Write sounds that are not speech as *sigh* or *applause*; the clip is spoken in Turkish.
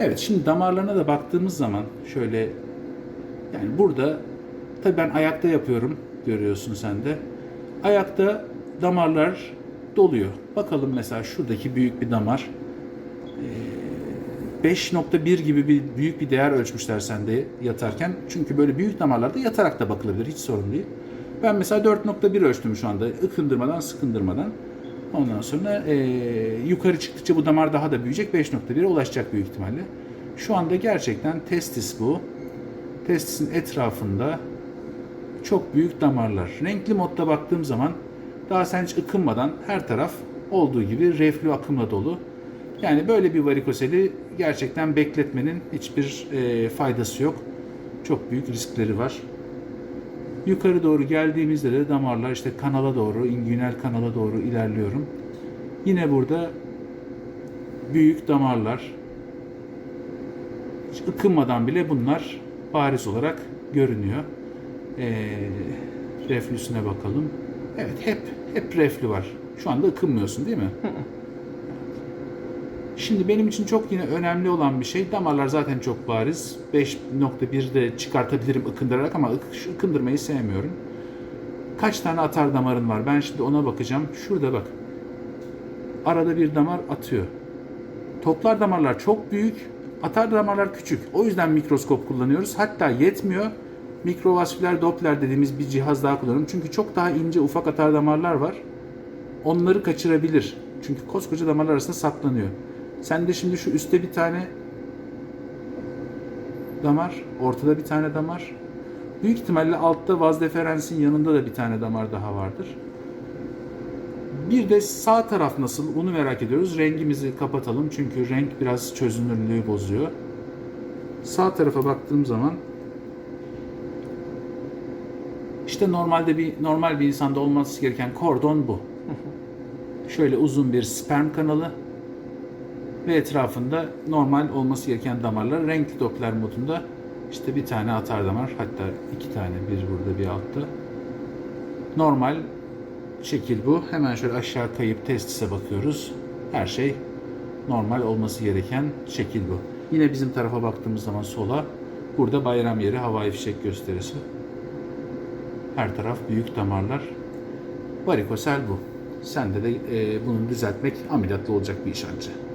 Evet şimdi damarlarına da baktığımız zaman şöyle yani burada tabii ben ayakta yapıyorum görüyorsun sen de. Ayakta damarlar doluyor. Bakalım mesela şuradaki büyük bir damar. Ee, 5.1 gibi bir büyük bir değer ölçmüşler sende yatarken. Çünkü böyle büyük damarlarda yatarak da bakılabilir. Hiç sorun değil. Ben mesela 4.1 ölçtüm şu anda. ıkındırmadan sıkındırmadan. Ondan sonra ee, yukarı çıktıkça bu damar daha da büyüyecek. 5.1'e ulaşacak büyük ihtimalle. Şu anda gerçekten testis bu. Testisin etrafında çok büyük damarlar. Renkli modda baktığım zaman daha sen hiç ıkınmadan her taraf olduğu gibi reflü akımla dolu. Yani böyle bir varikoseli gerçekten bekletmenin hiçbir e, faydası yok. Çok büyük riskleri var. Yukarı doğru geldiğimizde de damarlar işte kanala doğru, ingünel kanala doğru ilerliyorum. Yine büyük damarlar. Hiç ıkınmadan bile bunlar bariz olarak görünüyor. Ee, reflüsüne bakalım. Evet hep hep reflü var. Şu anda ıkınmıyorsun değil mi? *laughs* Şimdi benim için çok yine önemli olan bir şey damarlar zaten çok bariz. 5.1 de çıkartabilirim ıkındırarak ama ıkındırmayı sevmiyorum. Kaç tane atar damarın var? Ben şimdi ona bakacağım. Şurada bak. Arada bir damar atıyor. Toplar damarlar çok büyük, atar damarlar küçük. O yüzden mikroskop kullanıyoruz. Hatta yetmiyor. Mikrovasküler Doppler dediğimiz bir cihaz daha kullanıyorum. Çünkü çok daha ince ufak atar damarlar var. Onları kaçırabilir. Çünkü koskoca damarlar arasında saklanıyor. Sen de şimdi şu üstte bir tane damar, ortada bir tane damar. Büyük ihtimalle altta vaz deferensin yanında da bir tane damar daha vardır. Bir de sağ taraf nasıl onu merak ediyoruz. Rengimizi kapatalım çünkü renk biraz çözünürlüğü bozuyor. Sağ tarafa baktığım zaman işte normalde bir normal bir insanda olması gereken kordon bu. Şöyle uzun bir sperm kanalı ve etrafında normal olması gereken damarlar renkli Doppler modunda işte bir tane atar damar hatta iki tane bir burada bir altta. Normal şekil bu. Hemen şöyle aşağı kayıp testise bakıyoruz. Her şey normal olması gereken şekil bu. Yine bizim tarafa baktığımız zaman sola burada bayram yeri havai fişek gösterisi. Her taraf büyük damarlar. Varikosel bu. Sende de e, bunu düzeltmek ameliyatlı olacak bir iş ancak.